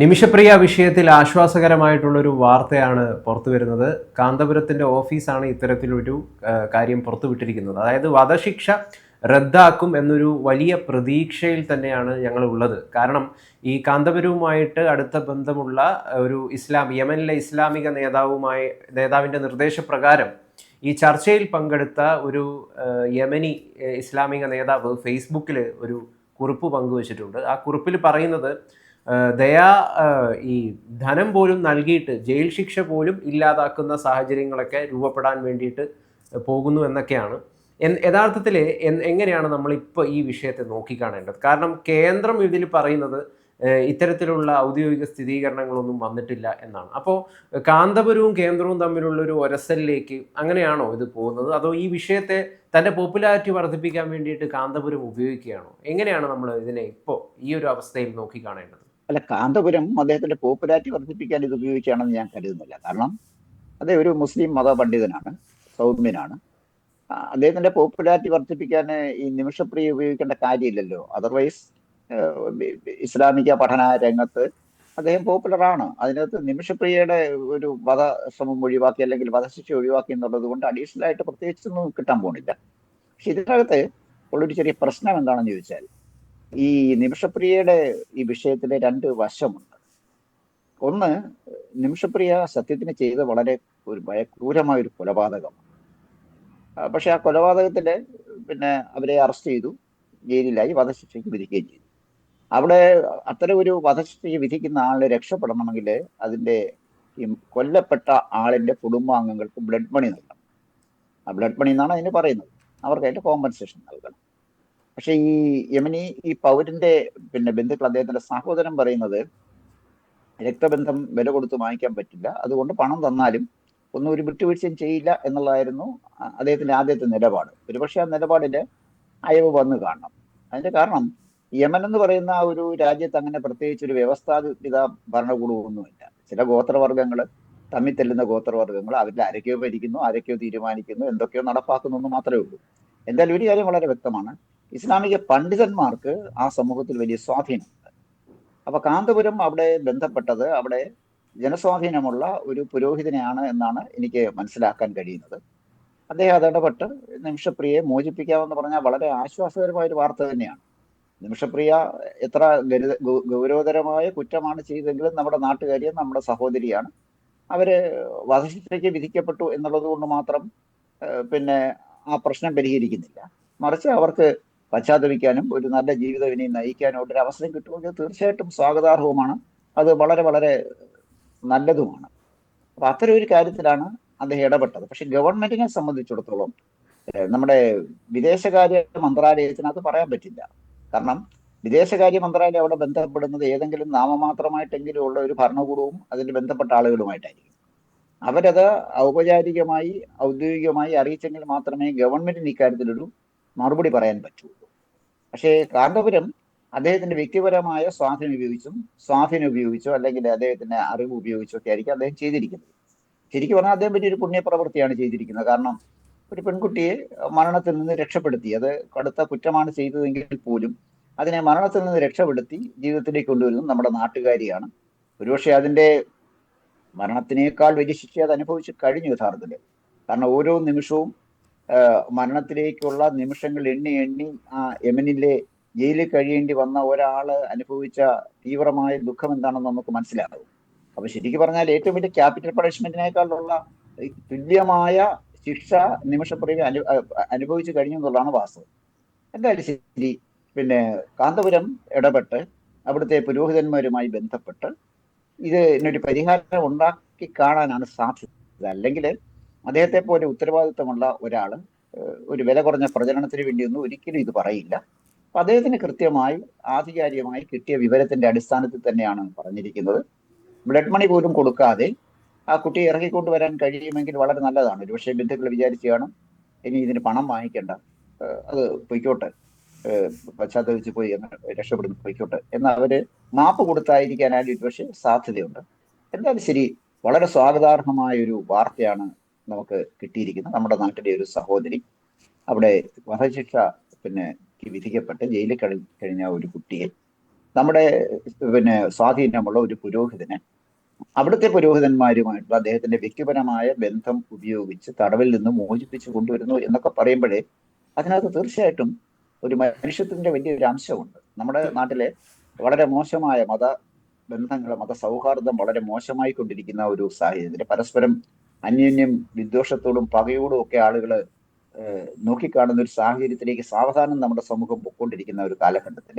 നിമിഷപ്രിയ വിഷയത്തിൽ ആശ്വാസകരമായിട്ടുള്ളൊരു വാർത്തയാണ് പുറത്തു വരുന്നത് കാന്തപുരത്തിന്റെ ഓഫീസാണ് ഇത്തരത്തിലൊരു കാര്യം പുറത്തുവിട്ടിരിക്കുന്നത്. അതായത് വധശിക്ഷ റദ്ദാക്കും എന്നൊരു വലിയ പ്രതീക്ഷയിൽ തന്നെയാണ് ഞങ്ങൾ ഉള്ളത് കാരണം ഈ കാന്തപുരവുമായിട്ട് അടുത്ത ബന്ധമുള്ള ഒരു ഇസ്ലാം യമനിലെ ഇസ്ലാമിക നേതാവുമായി നേതാവിന്റെ നിർദ്ദേശപ്രകാരം ഈ ചർച്ചയിൽ പങ്കെടുത്ത ഒരു യമനി ഇസ്ലാമിക നേതാവ് ഫേസ്ബുക്കിൽ ഒരു കുറിപ്പ് പങ്കുവച്ചിട്ടുണ്ട്. ആ കുറിപ്പിൽ പറയുന്നത് ദയാ ഈ ധനം പോലും നൽകിയിട്ട് ജയിൽ ശിക്ഷ പോലും ഇല്ലാതാക്കുന്ന സാഹചര്യങ്ങളൊക്കെ രൂപപ്പെടാൻ വേണ്ടിയിട്ട് പോകുന്നു എന്നൊക്കെയാണ്. യഥാർത്ഥത്തിൽ എങ്ങനെയാണ് നമ്മൾ ഇപ്പോൾ ഈ വിഷയത്തെ നോക്കിക്കാണേണ്ടത്? കാരണം കേന്ദ്രം ഇതിൽ പറയുന്നത് ഇത്തരത്തിലുള്ള ഔദ്യോഗിക സ്ഥിരീകരണങ്ങളൊന്നും വന്നിട്ടില്ല എന്നാണ്. അപ്പോൾ കാന്തപുരവും കേന്ദ്രവും തമ്മിലുള്ള ഒരു ഒരസലിലേക്ക് അങ്ങനെയാണോ ഇത് പോകുന്നത്? അതോ ഈ വിഷയത്തെ തന്റെ പോപ്പുലാരിറ്റി വർദ്ധിപ്പിക്കാൻ വേണ്ടിയിട്ട് കാന്തപുരം ഉപയോഗിക്കുകയാണോ? എങ്ങനെയാണ് നമ്മൾ ഇതിനെ ഇപ്പോൾ ഈ ഒരു അവസ്ഥയിൽ നോക്കിക്കാണേണ്ടത്? അല്ല കാന്തപുരം അദ്ദേഹത്തിന്റെ പോപ്പുലാരിറ്റി വർദ്ധിപ്പിക്കാൻ ഇത് ഉപയോഗിക്കുകയാണെന്ന് ഞാൻ കരുതുന്നില്ല. കാരണം അദ്ദേഹം ഒരു മുസ്ലിം മത പണ്ഡിതനാണ് സൗമ്യനാണ് അദ്ദേഹത്തിന്റെ പോപ്പുലാരിറ്റി വർദ്ധിപ്പിക്കാൻ ഈ നിമിഷപ്രിയ ഉപയോഗിക്കേണ്ട കാര്യമില്ലല്ലോ. അതർവൈസ് ഇസ്ലാമിക പഠന രംഗത്ത് അദ്ദേഹം പോപ്പുലറാണ് അതിനകത്ത് നിമിഷപ്രിയയുടെ ഒരു വധശ്രമം ഒഴിവാക്കി അല്ലെങ്കിൽ വധശിക്ഷ ഒഴിവാക്കി എന്നുള്ളത് കൊണ്ട് അഡീഷണൽ ആയിട്ട് പ്രത്യേകിച്ചൊന്നും കിട്ടാൻ പോകുന്നില്ല പക്ഷെ ഇതിനകത്ത് ഉള്ളൊരു ചെറിയ പ്രശ്നം എന്താണെന്ന് ചോദിച്ചാൽ ഈ നിമിഷപ്രിയയുടെ ഈ വിഷയത്തിലെ രണ്ട് വശമുണ്ട്. ഒന്ന് നിമിഷപ്രിയ സത്യത്തിന് ചെയ്ത വളരെ ഒരു ഭയക്രൂരമായ ഒരു കൊലപാതകമാണ് പക്ഷെ ആ കൊലപാതകത്തിൽ പിന്നെ അവരെ അറസ്റ്റ് ചെയ്തു ജയിലിലായി വധശിക്ഷയ്ക്ക് വിധിക്കുകയും ചെയ്തു. അവിടെ അത്തരം ഒരു വധശിക്ഷയ്ക്ക് വിധിക്കുന്ന ആളെ രക്ഷപ്പെടണമെങ്കിൽ അതിന്റെ ഈ കൊല്ലപ്പെട്ട ആളിന്റെ കുടുംബാംഗങ്ങൾക്ക് ബ്ലഡ് മണി നൽകണം. ആ ബ്ലഡ് മണി എന്നാണ് അതിന് പറയുന്നത്. അവർക്ക് കോമ്പൻസേഷൻ നൽകണം. പക്ഷെ ഈ യമനി ഈ പൗരന്റെ പിന്നെ ബന്ധുക്കൾ അദ്ദേഹത്തിന്റെ സഹോദരൻ പറയുന്നത് രക്തബന്ധം വില കൊടുത്ത് വാങ്ങിക്കാൻ പറ്റില്ല. അതുകൊണ്ട് പണം തന്നാലും ഒന്നും ഒരു വിട്ടുവീഴ്ചയും ചെയ്യില്ല എന്നുള്ളതായിരുന്നു അദ്ദേഹത്തിന്റെ ആദ്യത്തെ നിലപാട്. ഒരുപക്ഷെ ആ നിലപാടിന്റെ അയവ് വന്നു കാണണം. അതിന്റെ കാരണം യമൻ എന്ന് പറയുന്ന ആ ഒരു രാജ്യത്ത് അങ്ങനെ പ്രത്യേകിച്ച് ഒരു വ്യവസ്ഥാപിത ഭരണകൂടമൊന്നുമില്ല. ചില ഗോത്രവർഗങ്ങൾ തമ്മിൽ തെല്ലുന്ന ഗോത്രവർഗങ്ങൾ അവരിൽ ആരൊക്കെയോ ഭരിക്കുന്നു ആരൊക്കെയോ തീരുമാനിക്കുന്നു എന്തൊക്കെയോ നടപ്പാക്കുന്നു എന്ന് മാത്രമേ ഉള്ളൂ. എന്തായാലും ഒരു കാര്യം വളരെ വ്യക്തമാണ്. ഇസ്ലാമിക പണ്ഡിതന്മാർക്ക് ആ സമൂഹത്തിൽ വലിയ സ്വാധീനമുണ്ട്. അപ്പൊ കാന്തപുരം അവിടെ ബന്ധപ്പെട്ടത് അവിടെ ജനസ്വാധീനമുള്ള ഒരു പുരോഹിതനെയാണ് എന്നാണ് എനിക്ക് മനസ്സിലാക്കാൻ കഴിയുന്നത്. അദ്ദേഹം അത് ഇടപെട്ട് നിമിഷപ്രിയയെ മോചിപ്പിക്കാമെന്ന് പറഞ്ഞാൽ വളരെ ആശ്വാസകരമായ ഒരു വാർത്ത തന്നെയാണ്. നിമിഷപ്രിയ എത്ര ഗൗരവതരമായ കുറ്റമാണ് ചെയ്തെങ്കിലും നമ്മുടെ നാട്ടുകാരിയും നമ്മുടെ സഹോദരിയാണ്. അവർ വധശിക്ഷയ്ക്ക് വിധിക്കപ്പെട്ടു എന്നുള്ളത് കൊണ്ട് മാത്രം പിന്നെ ആ പ്രശ്നം പരിഹരിക്കുന്നില്ല. മറിച്ച് അവർക്ക് പശ്ചാത്തപിക്കാനും ഒരു നല്ല ജീവിതം ഇനി നയിക്കാനും ഒരു അവസരം കിട്ടുമെങ്കിൽ തീർച്ചയായിട്ടും സ്വാഗതാർഹവുമാണ്. അത് വളരെ വളരെ നല്ലതുമാണ്. അപ്പൊ അത്തരം ഒരു കാര്യത്തിലാണ് അദ്ദേഹം ഇടപെട്ടത്. പക്ഷെ ഗവൺമെന്റിനെ സംബന്ധിച്ചിടത്തോളം നമ്മുടെ വിദേശകാര്യ മന്ത്രാലയത്തിനകത്ത് പറയാൻ പറ്റില്ല. കാരണം വിദേശകാര്യ മന്ത്രാലയം അവിടെ ബന്ധപ്പെടുന്നത് ഏതെങ്കിലും നാമമാത്രമായിട്ടെങ്കിലും ഉള്ള ഒരു ഭരണകൂടവും അതിന് ബന്ധപ്പെട്ട ആളുകളുമായിട്ടായിരിക്കും. അവരത് ഔപചാരികമായി ഔദ്യോഗികമായി അറിയിച്ചെങ്കിൽ മാത്രമേ ഗവൺമെന്റിന് ഇക്കാര്യത്തിലൊരു മറുപടി പറയാൻ പറ്റുള്ളൂ പക്ഷേ കാന്തപുരം അദ്ദേഹത്തിന്റെ വ്യക്തിപരമായ സ്വാധീനം ഉപയോഗിച്ചും സ്വാധീനം ഉപയോഗിച്ചോ അല്ലെങ്കിൽ അദ്ദേഹത്തിന്റെ അറിവ് ഉപയോഗിച്ചോ ഒക്കെ ആയിരിക്കും അദ്ദേഹം ചെയ്തിരിക്കുന്നത്. ശരിക്കും പറഞ്ഞാൽ അദ്ദേഹം വലിയൊരു പുണ്യപ്രവൃത്തിയാണ് ചെയ്തിരിക്കുന്നത്. കാരണം ഒരു പെൺകുട്ടിയെ മരണത്തിൽ നിന്ന് രക്ഷപ്പെടുത്തി അത് കടുത്ത കുറ്റമാണ് ചെയ്തതെങ്കിൽ പോലും അതിനെ മരണത്തിൽ നിന്ന് രക്ഷപ്പെടുത്തി ജീവിതത്തിലേക്ക് കൊണ്ടുവരുന്നത് നമ്മുടെ നാട്ടുകാരിയാണ്. ഒരുപക്ഷെ അതിന്റെ മരണത്തിനേക്കാൾ വലിയ ശിക്ഷ അത് അനുഭവിച്ച് കഴിഞ്ഞു യഥാർത്ഥത്തിൽ. കാരണം ഓരോ നിമിഷവും മരണത്തിലേക്കുള്ള നിമിഷങ്ങൾ എണ്ണി എണ്ണി ആ യമനിലെ ജയിലിൽ കഴിയേണ്ടി വന്ന ഒരാൾ അനുഭവിച്ച തീവ്രമായ ദുഃഖം എന്താണെന്ന് നമുക്ക് മനസ്സിലാകും. അപ്പൊ ശരിക്കും പറഞ്ഞാൽ ഏറ്റവും വലിയ ക്യാപിറ്റൽ പണിഷ്മെന്റിനേക്കാളുള്ള തുല്യമായ ശിക്ഷ നിമിഷപ്രവി അനു അനുഭവിച്ചു കഴിഞ്ഞു എന്നുള്ളതാണ് വാസ്തവം. എന്തായാലും ശരി. പിന്നെ കാന്തപുരം ഇടപെട്ട് അവിടുത്തെ പുരോഹിതന്മാരുമായി ബന്ധപ്പെട്ട് ഇതിനൊരു പരിഹാരം ഉണ്ടാക്കി കാണാനാണ് സാധ്യത. അല്ലെങ്കിൽ അദ്ദേഹത്തെ പോലെ ഉത്തരവാദിത്തമുള്ള ഒരാൾ ഒരു വില കുറഞ്ഞ പ്രചരണത്തിന് വേണ്ടിയൊന്നും ഒരിക്കലും ഇത് പറയില്ല. അപ്പൊ അദ്ദേഹത്തിന് കൃത്യമായി ആധികാരികമായി കിട്ടിയ വിവരത്തിന്റെ അടിസ്ഥാനത്തിൽ തന്നെയാണ് പറഞ്ഞിരിക്കുന്നത്. ബ്ലഡ് മണി പോലും കൊടുക്കാതെ ആ കുട്ടിയെ ഇറക്കിക്കൊണ്ട് വരാൻ കഴിയുമെങ്കിൽ വളരെ നല്ലതാണ്. ഒരുപക്ഷെ ബന്ധുക്കൾ വിചാരിച്ചു കാണും ഇനി ഇതിന് പണം വാങ്ങിക്കേണ്ട. അത് പൊയ്ക്കോട്ടെ. പശ്ചാത്തപിച്ച് പോയി എന്ന് രക്ഷപ്പെടുന്ന പൊയ്ക്കോട്ടെ. എന്ന് അവർ മാപ്പ് കൊടുത്തായിരിക്കാനായിട്ട് ഒരുപക്ഷെ സാധ്യതയുണ്ട്. എന്തായാലും ശരി വളരെ സ്വാഗതാർഹമായ ഒരു വാർത്തയാണ് നമുക്ക് കിട്ടിയിരിക്കുന്നത് നമ്മുടെ നാട്ടിലെ ഒരു സഹോദരി. അവിടെ വധശിക്ഷ പിന്നെ വിധിക്കപ്പെട്ട് ജയിലിൽ കഴി കഴിഞ്ഞ ഒരു കുട്ടിയെ. നമ്മുടെ പിന്നെ സ്വാധീനമുള്ള ഒരു പുരോഹിതനെ. അവിടുത്തെ പുരോഹിതന്മാരുമായിട്ടുള്ള അദ്ദേഹത്തിന്റെ വ്യക്തിപരമായ ബന്ധം ഉപയോഗിച്ച് തടവിൽ നിന്ന് മോചിപ്പിച്ചു കൊണ്ടുവരുന്നു എന്നൊക്കെ പറയുമ്പോഴേ അതിനകത്ത് തീർച്ചയായിട്ടും ഒരു മനുഷ്യത്തിന്റെ വലിയൊരു അംശമുണ്ട്. നമ്മുടെ നാട്ടിലെ വളരെ മോശമായ മത ബന്ധങ്ങൾ മത സൗഹാർദ്ദം വളരെ മോശമായി കൊണ്ടിരിക്കുന്ന ഒരു സാഹചര്യത്തിൽ പരസ്പരം അന്യോന്യം വിദ്വേഷത്തോടും പകയോടും ഒക്കെ ആളുകൾ നോക്കിക്കാണുന്ന ഒരു സാഹചര്യത്തിലേക്ക് സാവധാനം നമ്മുടെ സമൂഹം പൊക്കൊണ്ടിരിക്കുന്ന ഒരു കാലഘട്ടത്തിൽ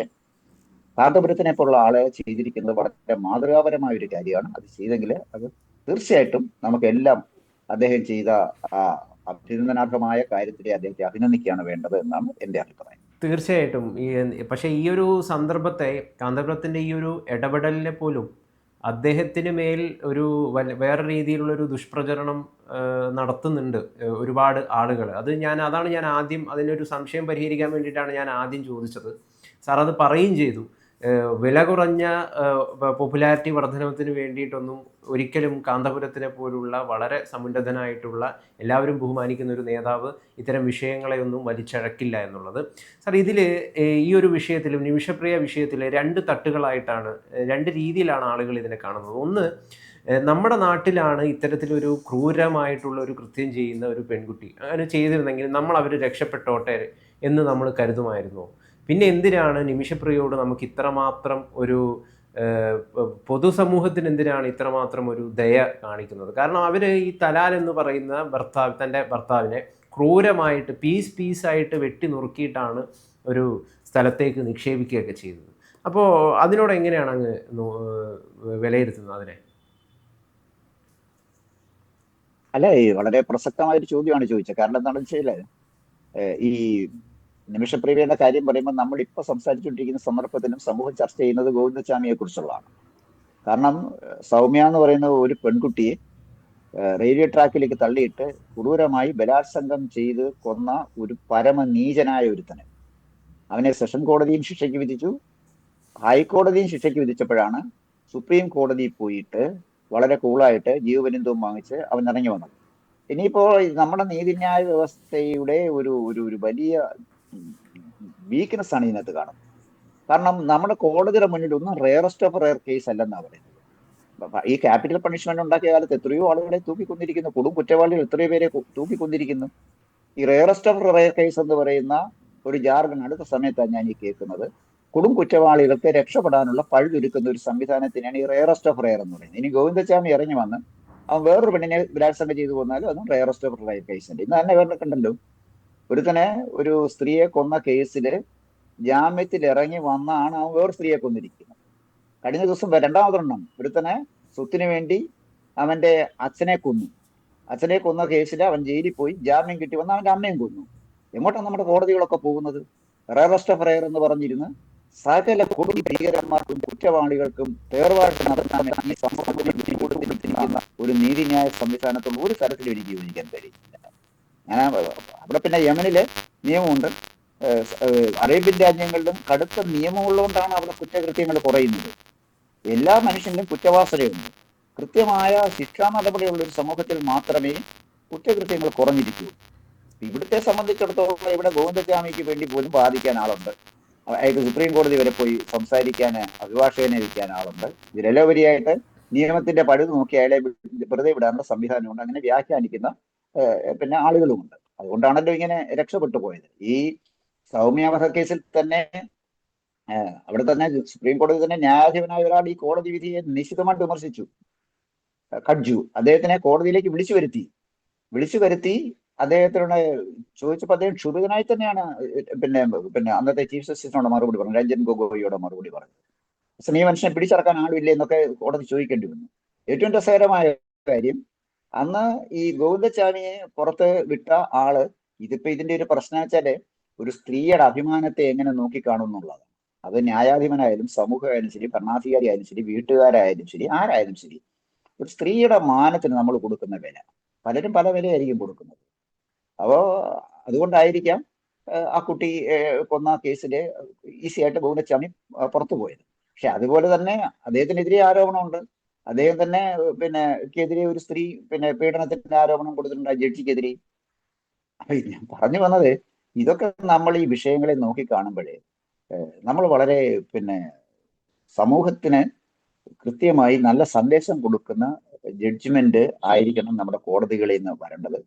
കാന്തപുരത്തിനെ പോലുള്ള ആളെ ചെയ്തിരിക്കുന്നത് വളരെ മാതൃകാപരമായ ഒരു കാര്യമാണ്. അത് ചെയ്തെങ്കിൽ അത് തീർച്ചയായിട്ടും നമുക്കെല്ലാം അദ്ദേഹം ചെയ്ത ആ അഭിനന്ദനാർഹമായ കാര്യത്തിലെ അദ്ദേഹത്തെ അഭിനന്ദിക്കുകയാണ് വേണ്ടത് എന്നാണ് എന്റെ അഭിപ്രായം. തീർച്ചയായിട്ടും. ഈ പക്ഷേ ഈ ഒരു സന്ദർഭത്തെ കാന്തപുരത്തിന്റെ ഈ ഒരു ഇടപെടലിനെ പോലും അദ്ദേഹത്തിന് മേൽ ഒരു വേറെ രീതിയിലുള്ള ഒരു ദുഷ്പ്രചരണം നടത്തുന്നുണ്ട് ഒരുപാട് ആളുകൾ. അത് ഞാൻ അതാണ് ഞാൻ ആദ്യം അതിനൊരു സംശയം പരിഹരിക്കാൻ വേണ്ടിയിട്ടാണ് ഞാൻ ആദ്യം ചോദിച്ചത്. സാർ അത് പറയുകയും ചെയ്തു. വില കുറഞ്ഞ പോപ്പുലാരിറ്റി വർധനത്തിന് വേണ്ടിയിട്ടൊന്നും ഒരിക്കലും കാന്തപുരത്തിനെ പോലുള്ള വളരെ സമുന്നതനായിട്ടുള്ള എല്ലാവരും ബഹുമാനിക്കുന്ന ഒരു നേതാവ് ഇത്തരം വിഷയങ്ങളെയൊന്നും വലിച്ചഴക്കില്ല എന്നുള്ളത്. സാർ ഇതിൽ ഈ ഒരു വിഷയത്തിലും നിമിഷപ്രിയ വിഷയത്തിൽ രണ്ട് തട്ടുകളായിട്ടാണ് രണ്ട് രീതിയിലാണ് ആളുകൾ ഇതിനെ കാണുന്നത്. ഒന്ന് നമ്മുടെ നാട്ടിലാണ് ഇത്തരത്തിലൊരു ക്രൂരമായിട്ടുള്ള ഒരു കൃത്യം ചെയ്യുന്ന ഒരു പെൺകുട്ടി അങ്ങനെ ചെയ്തിരുന്നെങ്കിൽ നമ്മൾ അവർ രക്ഷപ്പെട്ടോട്ടെ എന്ന് നമ്മൾ കരുതുമായിരുന്നു? പിന്നെ എന്തിനാണ് നിമിഷപ്രിയയോട് നമുക്ക് ഇത്രമാത്രം ഒരു പൊതുസമൂഹത്തിന് എന്തിനാണ് ഇത്രമാത്രം ഒരു ദയ കാണിക്കുന്നത്? കാരണം അവർ ഈ തലാൽ എന്ന് പറയുന്ന ഭർത്താവ് തന്റെ ഭർത്താവിനെ ക്രൂരമായിട്ട് പീസ് പീസായിട്ട് വെട്ടി നുറുക്കിയിട്ടാണ് ഒരു സ്ഥലത്തേക്ക് നിക്ഷേപിക്കുകയൊക്കെ ചെയ്തത്. അപ്പോൾ അതിനോട് എങ്ങനെയാണ് അങ്ങ് വിലയിരുത്തുന്നത് അതിനെ? അല്ല വളരെ പ്രസക്തമായ ഒരു ചോദ്യമാണ് ചോദിച്ചത്. കാരണം എന്താണെന്ന് വെച്ചാൽ ഈ നിമിഷപ്രിയയുടെ കാര്യം പറയുമ്പോൾ നമ്മൾ ഇപ്പൊ സംസാരിച്ചുകൊണ്ടിരിക്കുന്ന സന്ദർഭത്തിലും സമൂഹം ചർച്ച ചെയ്യുന്നത് ഗോവിന്ദസ്വാമിയെ കുറിച്ചുള്ളതാണ്. കാരണം സൗമ്യ എന്ന് പറയുന്ന ഒരു പെൺകുട്ടിയെ റെയിൽവേ ട്രാക്കിലേക്ക് തള്ളിയിട്ട് ക്രൂരമായി ബലാത്സംഗം ചെയ്ത് കൊന്ന ഒരു പരമനീചനായ ഒരുത്തന്. അവനെ സെഷൻ കോടതിയും ശിക്ഷയ്ക്ക് വിധിച്ചു. ഹൈക്കോടതിയും ശിക്ഷയ്ക്ക് വിധിച്ചപ്പോഴാണ് സുപ്രീം കോടതി പോയിട്ട് വളരെ കൂളായിട്ട് ജീവപര്യന്തവും വാങ്ങിച്ച് അവൻ ഇറങ്ങി വന്നത്. ഇനിയിപ്പോൾ നമ്മുടെ നീതിന്യായ വ്യവസ്ഥയുടെ ഒരു ഒരു വലിയ വീക്ക്നെസ് ആണ് ഇതിനകത്ത് കാണുന്നത്. കാരണം നമ്മുടെ കോടതിയുടെ മുന്നിൽ ഒന്നും റെയറസ്റ്റ് ഓഫ് റെയർ കേസ് അല്ലെന്നാണ് പറയുന്നത്. ഈ ക്യാപിറ്റൽ പണിഷ്മെന്റ് ഉണ്ടാക്കിയ കാലത്ത് എത്രയോ ആളുകളെ തൂക്കിക്കൊണ്ടിരിക്കുന്നു കൊടും കുറ്റവാളികൾ എത്രയോ പേരെ തൂക്കിക്കൊന്നിരിക്കുന്നു. ഈ റെയറസ്റ്റ് ഓഫ് റെയർ കേസ് എന്ന് പറയുന്ന ഒരു ജാർഗൺ അടുത്ത സമയത്താണ് ഞാൻ ഈ കേൾക്കുന്നത്. കൊടും കുറ്റവാളികൾക്ക് രക്ഷപ്പെടാനുള്ള പഴുതൊരുക്കുന്ന ഒരു സംവിധാനത്തിനാണ് ഈ റെയറസ്റ്റ് ഓഫ് റെയർ എന്ന് പറയുന്നത്. ഇനി ഗോവിന്ദസ്വാമി ഇറങ്ങി വന്ന് അവൻ വേറൊരു പെണ്ണിനെ ബലാത്സംഗം ചെയ്തു പോന്നാലും അതും റെയറസ്റ്റ് ഓഫ് റെയർ ഉണ്ട് ഇന്ന് തന്നെ വേറെ കണ്ടല്ലോ. ഒരുത്തനെ ഒരു സ്ത്രീയെ കൊന്ന കേസിൽ ജാമ്യത്തിൽ ഇറങ്ങി വന്നാണ് അവൻ വേറെ സ്ത്രീയെ കൊന്നിരിക്കുന്നത്. കഴിഞ്ഞ ദിവസം രണ്ടാമതൊരെണ്ണം. ഒരുത്തനെ സ്വത്തിന് വേണ്ടി അവന്റെ അച്ഛനെ കൊന്നു. അച്ഛനെ കൊന്ന കേസിൽ അവൻ ജയിലിൽ പോയി ജാമ്യം കിട്ടി വന്ന് അവന്റെ അമ്മയും കൊന്നു. എങ്ങോട്ടാണ് നമ്മുടെ കോടതികളൊക്കെ പോകുന്നത്? റെയറസ്റ്റ് ഓഫ് റയർ എന്ന് പറഞ്ഞിരുന്ന് സകല കൊടും ഭീകരന്മാർക്കും കുറ്റവാളികൾക്കും പേർവാഴ്ച നടത്താൻ ഈ സംസ്ഥാനത്തിന് ഒരു നീതിന്യായ സംവിധാനത്തോട് ഒരു തരത്തിലും എനിക്ക് യോജിക്കാൻ കഴിയില്ല. അവിടെ പിന്നെ യമനിൽ നിയമമുണ്ട്. അറേബ്യൻ രാജ്യങ്ങളിലും കടുത്ത നിയമമുള്ളതുകൊണ്ടാണ് അവിടെ കുറ്റകൃത്യങ്ങൾ കുറയുന്നത്. എല്ലാ മനുഷ്യനും കുറ്റവാസനയുണ്ട്. കൃത്യമായ ശിക്ഷാ നടപടിയുള്ള ഒരു സമൂഹത്തിൽ മാത്രമേ കുറ്റകൃത്യങ്ങൾ കുറഞ്ഞിരിക്കൂ. ഇവിടുത്തെ സംബന്ധിച്ചിടത്തോളം ഇവിടെ ഗോവിന്ദസ്വാമിക്ക് വേണ്ടി പോലും ബാധിക്കാൻ ആളുണ്ട്. അയാൾക്ക് സുപ്രീം കോടതി വരെ പോയി സംസാരിക്കാൻ അഭിഭാഷകനെ ഇരിക്കാൻ ആളുണ്ട്. ഇതിലെല്ലാപരിയായിട്ട് നിയമത്തിന്റെ പഴുത് നോക്കി അയാളെ വെറുതെ വിടാനുള്ള സംവിധാനമുണ്ട്. അങ്ങനെ വ്യാഖ്യാനിക്കുന്ന പിന്നെ ആളുകളുമുണ്ട്. അതുകൊണ്ടാണല്ലോ ഇങ്ങനെ രക്ഷപ്പെട്ടു പോയത്. ഈ സൗമ്യ വധക്കേസിൽ തന്നെ അവിടെ തന്നെ സുപ്രീം കോടതി തന്നെ ന്യായാധിപനായ ഒരാൾ ഈ കോടതി വിധിയെ നിശിതമായിട്ട് വിമർശിച്ചു. കഡ്ജു. അദ്ദേഹത്തിനെ കോടതിയിലേക്ക് വിളിച്ചു വരുത്തി. വിളിച്ചു വരുത്തി അദ്ദേഹത്തിനോട് ചോദിച്ചപ്പോൾ അദ്ദേഹം ക്ഷുഭിതനായി തന്നെയാണ് പിന്നെ പിന്നെ അന്നത്തെ ചീഫ് ജസ്റ്റിസിനോട് മറുപടി പറഞ്ഞു. രഞ്ജൻ ഗൊഗോയിയോട് മറുപടി പറഞ്ഞു. സ്നേഹ മനുഷ്യനെ പിടിച്ചടക്കാൻ ആളുമില്ലേ എന്നൊക്കെ കോടതി ചോദിക്കേണ്ടി വന്നു. ഏറ്റവും രസകരമായ കാര്യം അന്ന് ഈ ഗോവിന്ദസ്വാമിയെ പുറത്ത് വിട്ട ആൾ ഇതിപ്പോ ഇതിന്റെ ഒരു പ്രശ്നം വെച്ചാൽ ഒരു സ്ത്രീയുടെ അഭിമാനത്തെ എങ്ങനെ നോക്കിക്കാണും എന്നുള്ളതാണ്. അത് ന്യായാധിപനായാലും സമൂഹമായാലും ശരി ഭരണാധികാരി ആയാലും ശരി വീട്ടുകാരായാലും ശരി ആരായാലും ശരി ഒരു സ്ത്രീയുടെ മാനത്തിന് നമ്മൾ കൊടുക്കുന്ന വില. പലരും പല വിലയായിരിക്കും കൊടുക്കുന്നത്. അപ്പോ അതുകൊണ്ടായിരിക്കാം ആ കുട്ടി കൊന്ന കേസിൽ ഈസിയായിട്ട് ആയിട്ട് പുറത്തു പോയത്. പക്ഷെ അതുപോലെ തന്നെ അദ്ദേഹത്തിനെതിരെ ആരോപണമുണ്ട്. അദ്ദേഹം തന്നെ പിന്നെ ക്കെതിരെ ഒരു സ്ത്രീ പിന്നെ പീഡനത്തിന്റെ ആരോപണം കൊടുത്തിട്ടുണ്ട് ആ ജഡ്ജിക്കെതിരെ. അപ്പൊ ഞാൻ പറഞ്ഞു വന്നത് ഇതൊക്കെ നമ്മൾ ഈ വിഷയങ്ങളെ നോക്കി കാണുമ്പോഴേ നമ്മൾ വളരെ പിന്നെ സമൂഹത്തിന് കൃത്യമായി നല്ല സന്ദേശം കൊടുക്കുന്ന ജഡ്ജ്മെന്റ് ആയിരിക്കണം നമ്മുടെ കോടതികളിൽ നിന്ന് വരേണ്ടത്.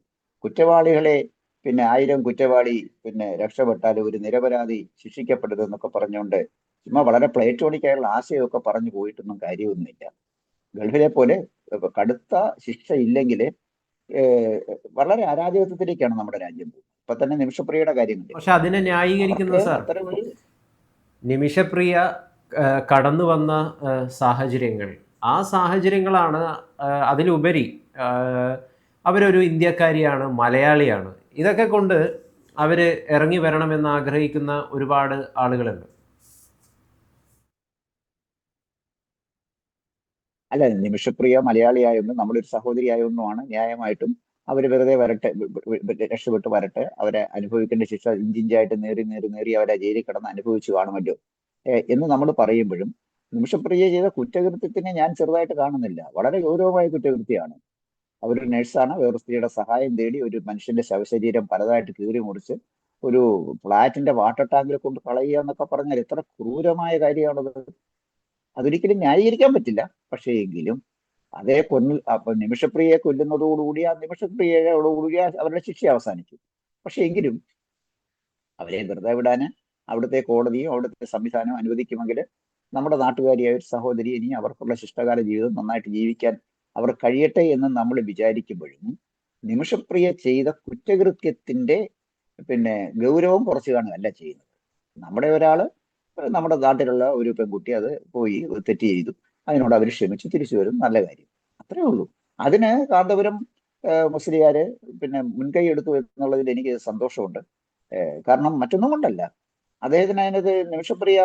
കുറ്റവാളികളെ പിന്നെ ആയിരം കുറ്റവാളി പിന്നെ രക്ഷപ്പെട്ടാൽ ഒരു നിരപരാധി ശിക്ഷിക്കപ്പെടരുതെന്നൊക്കെ പറഞ്ഞുകൊണ്ട് ചുമ്മാ വളരെ പ്ലേറ്റോണിക്കായുള്ള ആശയമൊക്കെ പറഞ്ഞു പോയിട്ടൊന്നും കാര്യമൊന്നുമില്ല. ഗൾഫിലെ പോലെ കടുത്ത ശിക്ഷ ഇല്ലെങ്കിൽ വളരെ അരാജകത്വത്തിലേക്കാണ് നമ്മുടെ രാജ്യം പോകുന്നത്. ഇപ്പൊ തന്നെ നിമിഷപ്രിയയുടെ കാര്യം പക്ഷെ അതിനെ ന്യായീകരിക്കുന്നത് നിമിഷപ്രിയ കടന്നു വന്ന സാഹചര്യങ്ങൾ. ആ സാഹചര്യങ്ങളാണ് അതിലുപരി അവരൊരു ഇന്ത്യക്കാരിയാണ് മലയാളിയാണ്. ഇതൊക്കെ കൊണ്ട് അവർ ഇറങ്ങി വരണമെന്ന് ആഗ്രഹിക്കുന്ന ഒരുപാട് ആളുകളുണ്ട്. അല്ല നിമിഷപ്രിയ മലയാളിയായൊന്നും നമ്മളൊരു സഹോദരിയായൊന്നുമാണ്. ന്യായമായിട്ടും അവർ വെറുതെ വരട്ടെ രക്ഷപ്പെട്ട് വരട്ടെ. അവരെ അനുഭവിക്കേണ്ട ശിക്ഷ ഇഞ്ചിഞ്ചായിട്ട് നേറി നേറി നേറി അവരെ ജയിലിൽ കിടന്ന് അനുഭവിച്ചു കാണുമല്ലോ. എന്ന് നമ്മൾ പറയുമ്പോഴും നിമിഷപ്രിയ ചെയ്ത കുറ്റകൃത്യത്തിനെ ഞാൻ ചെറുതായിട്ട് കാണുന്നില്ല. വളരെ ഗൗരവമായ കുറ്റകൃത്യമാണ്. അവരൊരു നഴ്സാണ്. വേറെ സ്ത്രീയുടെ സഹായം തേടി ഒരു മനുഷ്യന്റെ ശവശരീരം പലതായിട്ട് കീറി മുറിച്ച് ഒരു ഫ്ളാറ്റിന്റെ വാട്ടർ ടാങ്കിൽ കൊണ്ട് കളയുക എന്നൊക്കെ പറഞ്ഞാൽ എത്ര ക്രൂരമായ കാര്യമാണത്. അതൊരിക്കലും ന്യായീകരിക്കാൻ പറ്റില്ല. പക്ഷേ എങ്കിലും അതേ കൊന്നിൽ നിമിഷപ്രിയയെ കൊല്ലുന്നതോടുകൂടി ആ നിമിഷപ്രിയയോടുകൂടി അവരുടെ ശിക്ഷ അവസാനിച്ചു പക്ഷെ എങ്കിലും അവരെ വെറുതെ വിടാന് അവിടുത്തെ കോടതിയും അവിടുത്തെ സംവിധാനവും അനുവദിക്കുമെങ്കിൽ നമ്മുടെ നാട്ടുകാരിയായ ഒരു സഹോദരി ഇനി അവർക്കുള്ള ശിഷ്ടകാല ജീവിതം നന്നായിട്ട് ജീവിക്കാൻ അവർ കഴിയട്ടെ എന്ന് നമ്മൾ വിചാരിക്കുമ്പോഴും നിമിഷപ്രിയ ചെയ്ത കുറ്റകൃത്യത്തിന്റെ പിന്നെ ഗൗരവം കുറച്ച് കാണുകയല്ല ചെയ്യുന്നത്. നമ്മുടെ ഒരാൾ നമ്മുടെ നാട്ടിലുള്ള ഒരു പെൺകുട്ടി അത് പോയി തെറ്റ് ചെയ്തു. അതിനോട് അവർ ക്ഷമിച്ച്. തിരിച്ചു വരും. നല്ല കാര്യം. അത്രേ ഉള്ളൂ. അതിന് കാന്തപുരം മുസ്ലിയാര് പിന്നെ മുൻകൈ എടുത്തു എന്നുള്ളതിൽ എനിക്ക് സന്തോഷമുണ്ട്. കാരണം മറ്റൊന്നും കൊണ്ടല്ല. അദ്ദേഹത്തിന് അതിനത് നിമിഷപ്രിയ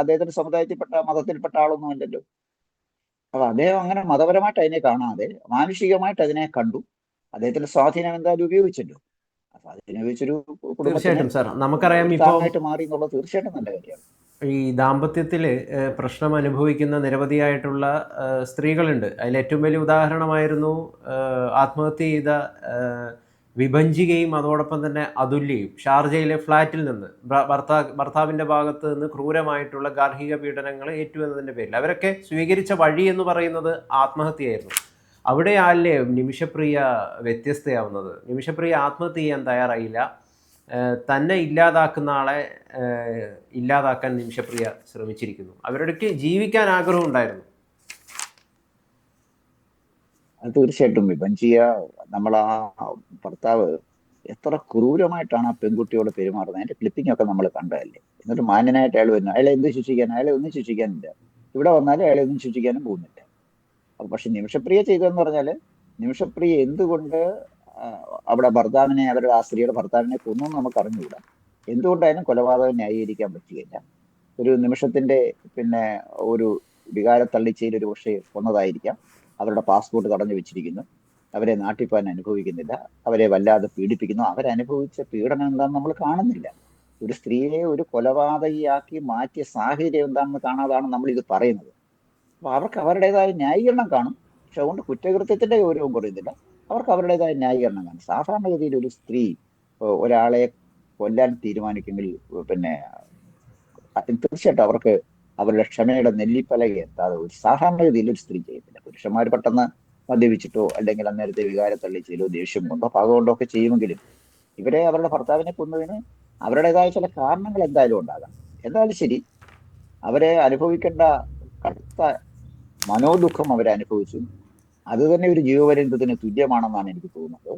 അദ്ദേഹത്തിന്റെ സമുദായത്തിൽപ്പെട്ട മതത്തിൽപ്പെട്ട ആളൊന്നും അല്ലല്ലോ അപ്പൊ അദ്ദേഹം അങ്ങനെ മതപരമായിട്ട് അതിനെ കാണാതെ മാനുഷികമായിട്ട് അതിനെ കണ്ടു. അദ്ദേഹത്തിന്റെ സ്വാധീനം എന്തായാലും ഉപയോഗിച്ചല്ലോ. അപ്പൊ അതിനെ ഉപയോഗിച്ചൊരു കുടുംബത്തിന് തീർച്ചയായിട്ടും സാർ. നമുക്കറിയാം മാറി എന്നുള്ളത് തീർച്ചയായിട്ടും നല്ല കാര്യമാണ്. ഈ ദാമ്പത്യത്തിൽ പ്രശ്നം അനുഭവിക്കുന്ന നിരവധിയായിട്ടുള്ള സ്ത്രീകളുണ്ട്. അതിൽ ഏറ്റവും വലിയ ഉദാഹരണമായിരുന്നു ആത്മഹത്യ ചെയ്ത വിഭഞ്ചികയും അതോടൊപ്പം തന്നെ അതുല്യയും. ഷാർജയിലെ ഫ്ലാറ്റിൽ നിന്ന് ഭർത്താ ഭർത്താവിന്റെ ഭാഗത്ത് നിന്ന് ക്രൂരമായിട്ടുള്ള ഗാർഹിക പീഡനങ്ങൾ ഏറ്റുവെന്നതിന്റെ പേരിൽ. അവരൊക്കെ സ്വീകരിച്ച വഴി എന്ന് പറയുന്നത് ആത്മഹത്യയായിരുന്നു. അവിടെയല്ലേ നിമിഷപ്രിയ വ്യത്യസ്തയാവുന്നത്? നിമിഷപ്രിയ ആത്മഹത്യ ചെയ്യാൻ തയ്യാറായില്ല. തന്നെ ഇല്ലാതാക്കുന്ന ആളെ ഇല്ലാതാക്കാൻ നിമിഷപ്രിയ ശ്രമിച്ചിരിക്കുന്നു. അവരുടെക്ക് ജീവിക്കാൻ ആഗ്രഹം ഉണ്ടായിരുന്നു തീർച്ചയായിട്ടും വിഭജിയ നമ്മൾ ആ ഭർത്താവ് എത്ര ക്രൂരമായിട്ടാണ് ആ പെൺകുട്ടിയോട് പെരുമാറുന്നത്. അതിന്റെ ക്ലിപ്പിംഗ് ഒക്കെ നമ്മൾ കണ്ടതല്ലേ. എന്നിട്ട് മാന്യനായിട്ട് അയാൾ വരുന്നു. അയാളെ എന്ത് ശിക്ഷിക്കാൻ? അയാളെ ഒന്നും ശിക്ഷിക്കാനില്ല. ഇവിടെ വന്നാലും അയാളെ ഒന്നും ശിക്ഷിക്കാനും പോകുന്നില്ല. പക്ഷെ നിമിഷപ്രിയ ചെയ്തതെന്ന് പറഞ്ഞാൽ നിമിഷപ്രിയ എന്തുകൊണ്ട് അവിടെ ഭർത്താവിനെ അവരുടെ ആ സ്ത്രീയുടെ ഭർത്താവിനെ കൊന്നു നമുക്ക് അറിഞ്ഞുകൂടാ എന്തുകൊണ്ടായാലും കൊലപാതകം ന്യായീകരിക്കാൻ പറ്റുകയില്ല. ഒരു നിമിഷത്തിന്റെ പിന്നെ ഒരു വികാര തള്ളിച്ചയിൽ ഒരു പക്ഷേ കൊന്നതായിരിക്കാം. അവരുടെ പാസ്പോർട്ട് തടഞ്ഞു വെച്ചിരിക്കുന്നു. അവരെ നാട്ടിൽ പോകാൻ അനുഭവിക്കുന്നില്ല. അവരെ വല്ലാതെ പീഡിപ്പിക്കുന്നു. അവരനുഭവിച്ച പീഡനം എന്താണെന്ന് നമ്മൾ കാണുന്നില്ല. ഒരു സ്ത്രീയെ ഒരു കൊലപാതകിയാക്കി മാറ്റിയ സാഹചര്യം എന്താണെന്ന് കാണാതാണ് നമ്മൾ ഇത് പറയുന്നത്. അപ്പൊ അവർക്ക് അവരുടേതായ ന്യായീകരണം കാണും. പക്ഷെ അതുകൊണ്ട് കുറ്റകൃത്യത്തിന്റെ ഗൗരവം കുറയുന്നില്ല. അവർക്ക് അവരുടേതായ ന്യായീകരണം കാണും. സാധാരണഗതിയിൽ ഒരു സ്ത്രീ ഒരാളെ കൊല്ലാൻ തീരുമാനിക്കുമെങ്കിൽ പിന്നെ തീർച്ചയായിട്ടും അവർക്ക് അവരുടെ ക്ഷമയുടെ നെല്ലിപ്പലകെ എത്താതെ ഒരു സാധാരണഗതിയിൽ ഒരു സ്ത്രീ ചെയ്യത്തില്ല. പുരുഷന്മാർ പെട്ടെന്ന് മദ്യപിച്ചിട്ടോ അല്ലെങ്കിൽ അന്നേരത്തെ വികാര ചെയ്തോ ദേഷ്യം കൊണ്ടോ പക കൊണ്ടോ ഒക്കെ ചെയ്യുമെങ്കിലും ഇവരെ അവരുടെ ഭർത്താവിനെ കൊന്നതിന് അവരുടേതായ ചില കാരണങ്ങൾ എന്തായാലും ഉണ്ടാകാം എന്തായാലും ശരി അവരെ അനുഭവിക്കേണ്ട കടുത്ത മനോദുഃഖം അവരെ അനുഭവിച്ചു അത് തന്നെ ഒരു ജീവപര്യന്തത്തിന് തുല്യമാണെന്നാണ് എനിക്ക് തോന്നുന്നത്.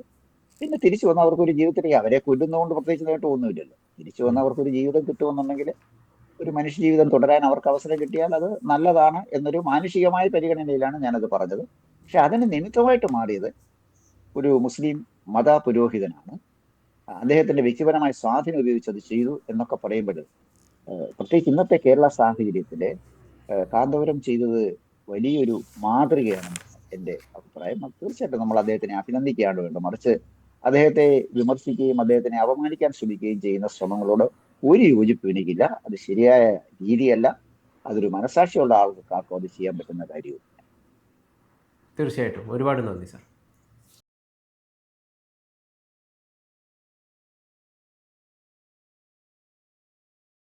പിന്നെ തിരിച്ചു വന്ന അവർക്ക് ഒരു ജീവിതത്തിലേക്ക് അവരെ കൊല്ലുന്നതുകൊണ്ട് പ്രത്യേകിച്ച് നേട്ടമൊന്നുമില്ലല്ലോ തിരിച്ചു വന്ന അവർക്കൊരു ജീവിതം കിട്ടുമെന്നുണ്ടെങ്കിൽ ഒരു മനുഷ്യ ജീവിതം തുടരാൻ അവർക്ക് അവസരം കിട്ടിയാൽ അത് നല്ലതാണ് എന്നൊരു മാനുഷികമായ പരിഗണനയിലാണ് ഞാനത് പറഞ്ഞത്. പക്ഷെ അതിന് നിമിത്തമായിട്ട് മാറിയത് ഒരു മുസ്ലിം മത പുരോഹിതനാണ് അദ്ദേഹത്തിന്റെ വ്യക്തിപരമായ സ്വാധീനം ഉപയോഗിച്ച് അത് ചെയ്തു എന്നൊക്കെ പറയുമ്പോൾ പ്രത്യേകിച്ച് ഇന്നത്തെ കേരള സാഹചര്യത്തിൽ കാന്തപുരം ചെയ്തത് വലിയൊരു മാതൃകയാണ് എന്റെ അഭിപ്രായം. തീർച്ചയായിട്ടും നമ്മൾ അദ്ദേഹത്തിനെ അഭിനന്ദിക്കുകയാണ് വേണ്ടത് മറിച്ച് അദ്ദേഹത്തെ വിമർശിക്കുകയും അദ്ദേഹത്തിനെ അപമാനിക്കാൻ ശ്രമിക്കുകയും ചെയ്യുന്ന ശ്രമങ്ങളോട് ഒരു യോജിപ്പ് എനിക്കില്ല. അത് ശരിയായ രീതിയല്ല. അതൊരു മനസാക്ഷിയുള്ള ആൾക്കാർക്കും അത് ചെയ്യാൻ പറ്റുന്ന കാര്യവും തീർച്ചയായിട്ടും. ഒരുപാട് നന്ദി സാർ.